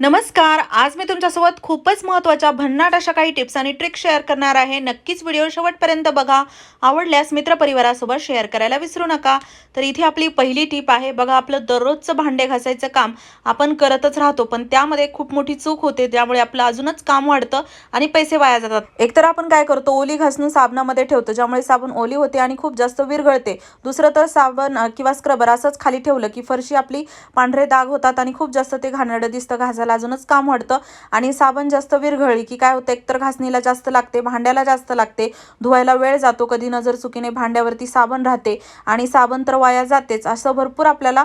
नमस्कार आज मी तुमच्यासोबत खूपच महत्त्वाच्या भन्नाट अशा काही टिप्स आणि ट्रिक्स शेअर करणार आहे. नक्कीच व्हिडिओ शेवटपर्यंत बघा. आवडल्यास मित्रपरिवारासोबत शेअर करायला विसरू नका. तर इथे आपली पहिली टीप आहे. बघा आपलं दररोजचं भांडे घासायचं काम आपण करतच राहतो पण त्यामध्ये खूप मोठी चूक होते त्यामुळे आपलं अजूनच काम वाढतं आणि पैसे वाया जातात. एकतर आपण काय करतो ओली घासणं साबणामध्ये ठेवतो ज्यामुळे साबण ओली होते आणि खूप जास्त विरघळते. दुसरं तर साबण किंवा स्क्रबर असंच खाली ठेवलं की फरशी आपली पांढरे दाग होतात आणि खूप जास्त ते घाणेरडं दिसतं घासायला अजूनच काम वाढतं. आणि साबण जास्त विरघळली की काय होतं एकतर घासणीला जास्त लागते भांड्याला जास्त लागते. धुवायला वेळ जातो कधी नजर चुकीने भांड्यावरती साबण राहते. आणि साबण तर वाया जातेच असं भरपूर आपल्याला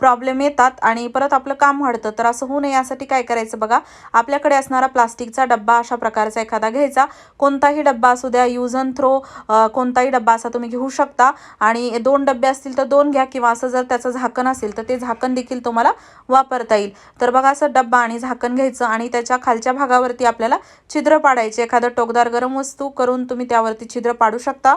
प्रॉब्लेम येतात. आणि परत आपलं काम वाढतं. तर असं होऊ नये यासाठी काय करायचं बघा? आपल्याकडे असणारा प्लास्टिकचा डब्बा अशा प्रकारचा एखादा घ्यायचा. कोणताही डब्बा असू द्या यूज अँड थ्रो कोणताही डब्बा असा तुम्ही घेऊ शकता. आणि दोन डब्बे असतील तर दोन घ्या किंवा असं जर त्याचं झाकण असेल तर ते झाकण देखील तुम्हाला वापरता येईल. तर बघा असं डब्बा आणि झाकण घ्यायचं आणि त्याच्या खालच्या भागावरती आपल्याला छिद्र पाडायचे. एखादं टोकदार गरम वस्तू करून तुम्ही त्यावरती छिद्र पाडू शकता.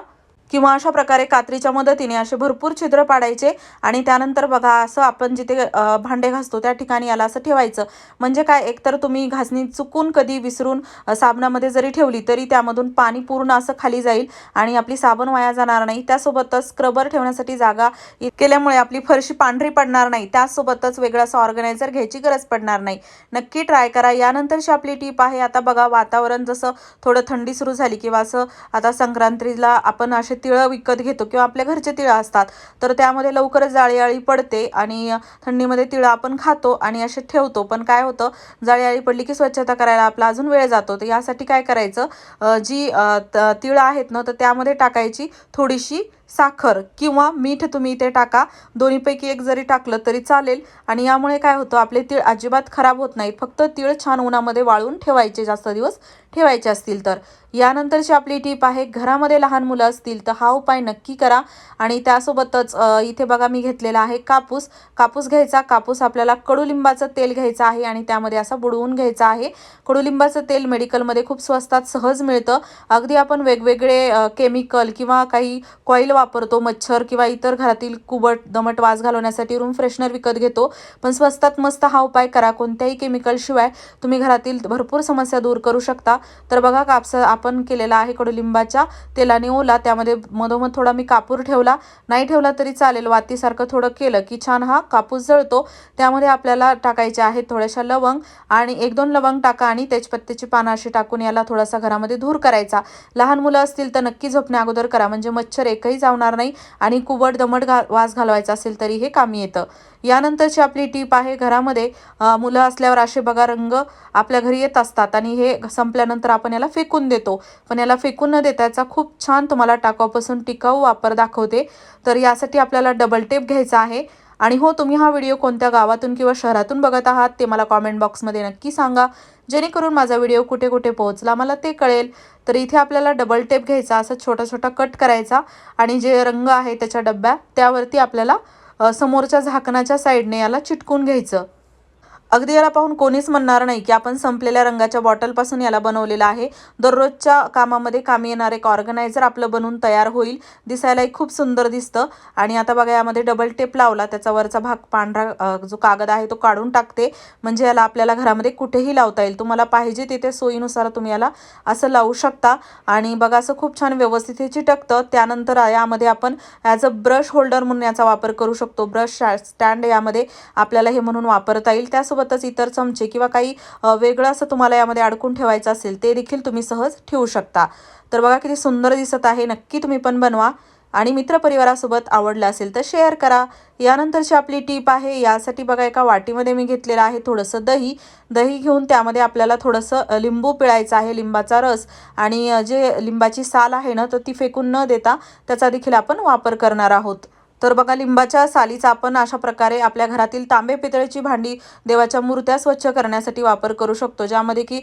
किंवा अशा प्रकारे कात्रीच्या मदतीने असे भरपूर छिद्र पाडायचे आणि त्यानंतर बघा असं आपण जिथे भांडे घासतो त्या ठिकाणी याला असं ठेवायचं. म्हणजे काय एकतर तुम्ही घासणी चुकून कधी विसरून साबणामध्ये जरी ठेवली तरी त्यामधून पाणी पूर्ण असं खाली जाईल आणि आपली साबण वाया जाणार नाही. त्यासोबतच स्क्रबर ठेवण्यासाठी जागा केल्यामुळे आपली फरशी पांढरी पडणार नाही. त्यासोबतच वेगळा असं ऑर्गनायझर घ्यायची गरज पडणार नाही. नक्की ट्राय करा. यानंतरची आपली टीप आहे आता बघा वातावरण जसं थोडं थंडी सुरू झाली किंवा असं आता संक्रांतीला आपण असे तिळं विकत घेतो किंवा आपल्या घरचे तिळं असतात तर त्यामध्ये लवकरच जाळीआळी पडते आणि थंडीमध्ये तिळं आपण खातो आणि असे ठेवतो. पण काय होतं जाळीआळी पडली की स्वच्छता करायला आपला अजून वेळ जातो. तर यासाठी काय करायचं जी त- तिळं आहेत ना तर त्यामध्ये टाकायची थोडीशी साखर किंवा मीठ तुम्ही इथे टाका. दोन्हीपैकी एक जरी टाकलं तरी चालेल. आणि यामुळे काय होतं आपले तीळ अजिबात खराब होत नाहीत फक्त तीळ छान उन्हामध्ये वाळून ठेवायचे जास्त दिवस ठेवायचे असतील तर. यानंतरची आपली टीप आहे घरामध्ये लहान मुलं असतील तर हा उपाय नक्की करा. आणि त्यासोबतच इथे बघा मी घेतलेला आहे कापूस. कापूस घ्यायचा कापूस आपल्याला कडुलिंबाचं तेल घ्यायचं आहे आणि त्यामध्ये असा बुडवून घ्यायचा आहे. कडुलिंबाचं तेल मेडिकलमध्ये खूप स्वस्तात सहज मिळतं. अगदी आपण वेगवेगळे केमिकल किंवा काही कॉईल वापरतो मच्छर किंवा इतर घरातील कुबट दमट वास घालवण्यासाठी रूम फ्रेशनर विकत घेतो. पण स्वस्तात मस्त हा उपाय करा. कोणत्याही केमिकलशिवाय तुम्ही घरातील भरपूर समस्या दूर करू शकता. तर बघा कापसा आपण केलेला आहे कडुलिंबाच्या तेलाने ओला. त्यामध्ये मधोमध थोडा मी कापूर ठेवला. नाही ठेवला तरी चालेल. वातीसारखं थोडं केलं की छान हा कापूस जळतो. त्यामध्ये आपल्याला टाकायचे आहेत थोड्याशा लवंग आणि एक दोन लवंग टाका आणि तेजपत्त्याची पानं अशी टाकून याला थोडासा घरामध्ये धूर करायचा. लहान मुलं असतील तर नक्की झोपण्या अगोदर करा. म्हणजे मच्छर एकही जावणार नाही आणि कुबट दमट घा वास घालवायचा असेल तरी हे कामी येतं. यानंतरची आपली टीप आहे घरामध्ये मुलं असल्यावर असे बघा रंग आपल्या घरी येत असतात आणि हे संपल्यानंतर आपण याला फेकून देतो. पण याला फेकून न देता याचा खूप छान तुम्हाला टाकाऊपासून टिकाऊ वापर दाखवते. तर यासाठी आपल्याला डबल टेप घ्यायचा आहे. आणि हो तुम्ही हा व्हिडिओ कोणत्या गावातून किंवा शहरातून बघत आहात ते मला कॉमेंट बॉक्समध्ये नक्की सांगा. जेणेकरून माझा व्हिडिओ कुठे कुठे पोहोचला मला ते कळेल. तर इथे आपल्याला डबल टेप घ्यायचा असा छोटा छोटा कट करायचा आणि जे रंग आहे त्याच्या डब्यात त्यावरती आपल्याला समोरच्या झाकणाच्या साईडने याला चिटकून घ्यायचं. अगदी याला पाहून कोणीच म्हणणार नाही की आपण संपलेल्या रंगाच्या बॉटलपासून याला बनवलेलं आहे. दररोजच्या कामामध्ये कामी येणार एक ऑर्गनायझर आपलं बनवून तयार होईल. दिसायलाही खूप सुंदर दिसतं. आणि आता बघा यामध्ये डबल टेप लावला. त्याचा वरचा भाग पांढरा जो कागद आहे तो काढून टाकते. म्हणजे याला आपल्याला घरामध्ये कुठेही लावता येईल. तुम्हाला पाहिजे तिथे सोयीनुसार तुम्ही याला असं लावू शकता. आणि बघा असं खूप छान व्यवस्थित हे चिटकतं. त्यानंतर यामध्ये आपण ॲज अ ब्रश होल्डर म्हणून याचा वापर करू शकतो. ब्रश स्टँड यामध्ये आपल्याला हे म्हणून वापरता येईल. त्यासोबतच इतर चमचे किंवा काही वेगळं असं तुम्हाला यामध्ये अडकून ठेवायचं असेल ते देखील तुम्ही सहज ठेवू शकता. तर बघा किती सुंदर दिसत आहे नक्की तुम्ही पण बनवा. आणि मित्रपरिवारासोबत आवडलं असेल तर शेअर करा. यानंतरची आपली टीप आहे यासाठी बघा एका वाटीमध्ये मी घेतलेलं आहे थोडंसं दही. दही घेऊन त्यामध्ये आपल्याला थोडंसं लिंबू पिळायचं आहे लिंबाचा रस. आणि जे लिंबाची साल आहे ना तर ती फेकून न देता त्याचा देखील आपण वापर करणार आहोत. तर बघा लिंबाच्या सालीचा आपण अशा प्रकारे आपल्या घरातील तांबे पितळेची भांडी देवाच्या मूर्त्या स्वच्छ करण्यासाठी वापर करू शकतो ज्यामध्ये की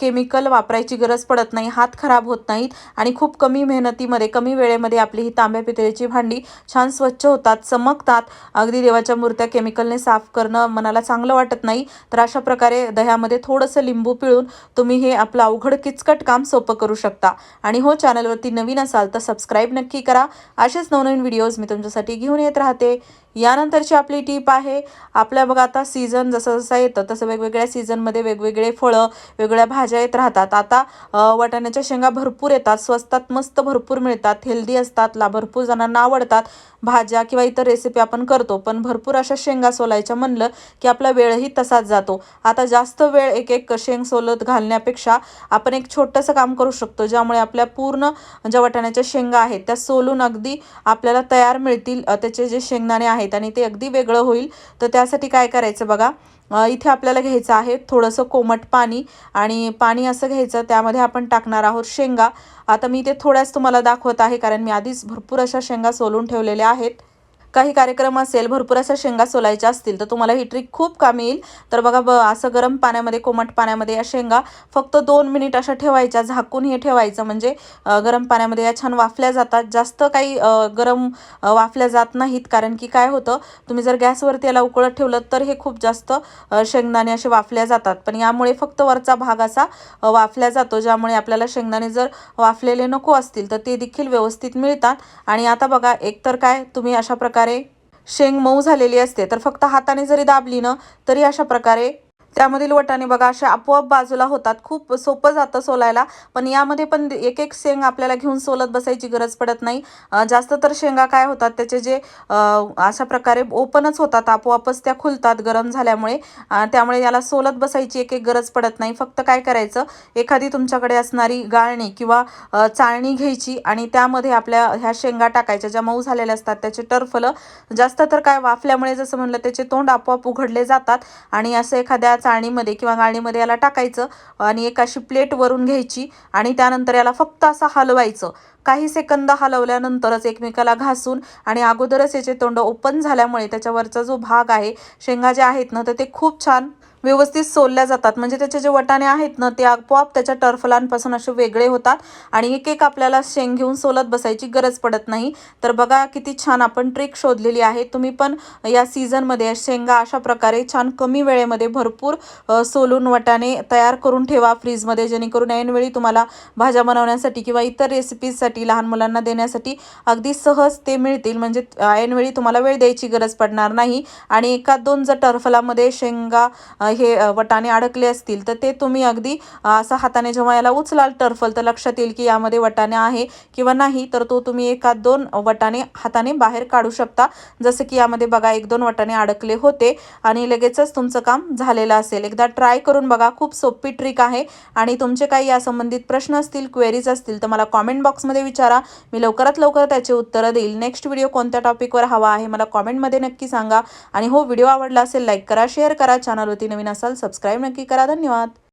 केमिकल वापरायची गरज पडत नाही हात खराब होत नाहीत आणि खूप कमी मेहनतीमध्ये कमी वेळेमध्ये आपली ही तांब्या पितळेची भांडी छान स्वच्छ होतात चमकतात. अगदी देवाच्या मूर्त्या केमिकलने साफ करणं मनाला चांगलं वाटत नाही. तर अशा प्रकारे दह्यामध्ये थोडंसं लिंबू पिळून तुम्ही हे आपलं अवघड किचकट काम सोपं करू शकता. आणि हो चॅनलवरती नवीन असाल तर सबस्क्राईब नक्की करा. असेच नवनवीन व्हिडिओज मी तुमच्यासाठी घेऊन येत राहते. यानंतरची आपली टीप आहे आपल्या बघा आता सीझन जसं जसं येतं तसं वेगवेगळ्या सीझनमध्ये वेगवेगळे फळं वेगवेगळ्या भाज्या येत राहतात. आता वाटाण्याच्या शेंगा भरपूर येतात स्वस्तात मस्त भरपूर मिळतात हेल्दी असतात ला भरपूर जणांना आवडतात भाज्या किंवा इतर रेसिपी आपण करतो पण भरपूर अशा शेंगा सोलायच्या म्हणलं की आपला वेळही तसाच जातो. आता जास्त वेळ एक एक शेंग सोलत घालण्यापेक्षा आपण एक छोटंसं काम करू शकतो ज्यामुळे आपल्या पूर्ण ज्या वाटाण्याच्या शेंगा आहेत त्या सोलून अगदी आपल्याला तयार मिळतील त्याचे जे शेंगदाणे आहेत आणि ते अगदी वेगळं होईल. तर त्यासाठी काय करायचं बघा? इथे आपल्याला घ्यायचं आहे थोडंसं कोमट पाणी आणि पाणी असं घ्यायचं त्यामध्ये आपण टाकणार आहोत शेंगा. आता मी ते थोड्याच तुम्हाला दाखवत आहे कारण मी आधीच भरपूर अशा शेंगा सोलून ठेवलेल्या आहेत. काही कार्यक्रम असेल भरपूर अशा शेंगा सोलायच्या असतील तर तुम्हाला ही ट्रिक खूप कामी येईल. तर बघा ब असं गरम पाण्यामध्ये कोमट पाण्यामध्ये या शेंगा फक्त दोन मिनिट अशा ठेवायच्या झाकून हे ठेवायचं. म्हणजे गरम पाण्यामध्ये या छान वाफल्या जातात. जास्त काही गरम वाफल्या जात नाहीत. कारण की काय होतं तुम्ही जर गॅसवरती याला उकळत ठेवलं तर हे खूप जास्त शेंगदाणे असे वाफल्या जातात. पण यामुळे फक्त वरचा भाग असा वाफल्या जातो ज्यामुळे आपल्याला शेंगदाणे जर वाफलेले नको असतील तर ते देखील व्यवस्थित मिळतात. आणि आता बघा एकतर काय तुम्ही अशा प्रकारे शेंग मऊ झालेली असते तर फक्त हाताने जरी दाबली ना तरी अशा प्रकारे त्यामधील वटाणे बघा अशा आपोआप बाजूला होतात. खूप सोपं जातं सोलायला पण यामध्ये पण एक एक शेंग आपल्याला घेऊन सोलत बसायची गरज पडत नाही. जास्त तर शेंगा काय होतात त्याचे जे अशा प्रकारे ओपनच होतात आपोआपच त्या खुलतात गरम झाल्यामुळे. त्यामुळे याला सोलत बसायची एक एक गरज पडत नाही. फक्त काय करायचं एखादी तुमच्याकडे असणारी गाळणी किंवा चाळणी घ्यायची आणि त्यामध्ये आपल्या ह्या शेंगा टाकायच्या ज्या मऊ झालेल्या असतात त्याचे टर्फलं जास्त तर काय वाफल्यामुळे जसं म्हणलं त्याचे तोंड आपोआप उघडले जातात. आणि असं एखाद्या चाळणीमध्ये किंवा गाळणीमध्ये याला टाकायचं आणि एक अशी प्लेट वरून घ्यायची आणि त्यानंतर याला फक्त असं हलवायचं. काही सेकंद हलवल्यानंतरच एकमेकाला घासून आणि अगोदरच याचे तोंड ओपन झाल्यामुळे त्याच्यावरचा जो भाग आहे शेंगा ज्या आहेत ना तर ते खूप छान व्यवस्थित सोलल्या जातात. म्हणजे त्याचे जे वटाणे आहेत ना ते आपोआप त्याच्या टरफलांपासून असे वेगळे होतात आणि एक एक आपल्याला शेंग घेऊन सोलत बसायची गरज पडत नाही. तर बघा किती छान आपण ट्रिक शोधलेली आहे. तुम्ही पण या सीझनमध्ये शेंगा अशा प्रकारे छान कमी वेळेमध्ये भरपूर सोलून वटाणे तयार करून ठेवा फ्रीजमध्ये जेणेकरून ऐनवेळी तुम्हाला भाज्या बनवण्यासाठी किंवा इतर रेसिपीजसाठी लहान मुलांना देण्यासाठी अगदी सहज ते मिळतील. म्हणजे ऐनवेळी तुम्हाला वेळ द्यायची गरज पडणार नाही. आणि एका दोन जर टर्फलामध्ये शेंगा हे वटाने अडकले असतील तर ते तुम्ही अगदी असं हाताने जेव्हा याला उचलाल टर्फल तर लक्षात येईल की यामध्ये वटाणे आहे किंवा नाही तर तो तुम्ही एका दोन वटाने हाताने बाहेर काढू शकता. जसं की यामध्ये बघा एक दोन वटाने अडकले होते आणि लगेचच तुमचं काम झालेलं असेल. एकदा ट्राय करून बघा खूप सोपी ट्रिक आहे आणि तुमचे काही या संबंधित प्रश्न असतील क्वेरीज असतील तर मला कॉमेंट बॉक्समध्ये विचारा. मी लवकरात लवकर त्याचे उत्तरं देईल. नेक्स्ट व्हिडिओ कोणत्या टॉपिकवर हवा आहे मला कॉमेंटमध्ये नक्की सांगा. आणि हो व्हिडिओ आवडला असेल लाईक करा शेअर करा. चॅनलवरती नवीन असाल सबस्क्राईब नक्की करा. धन्यवाद.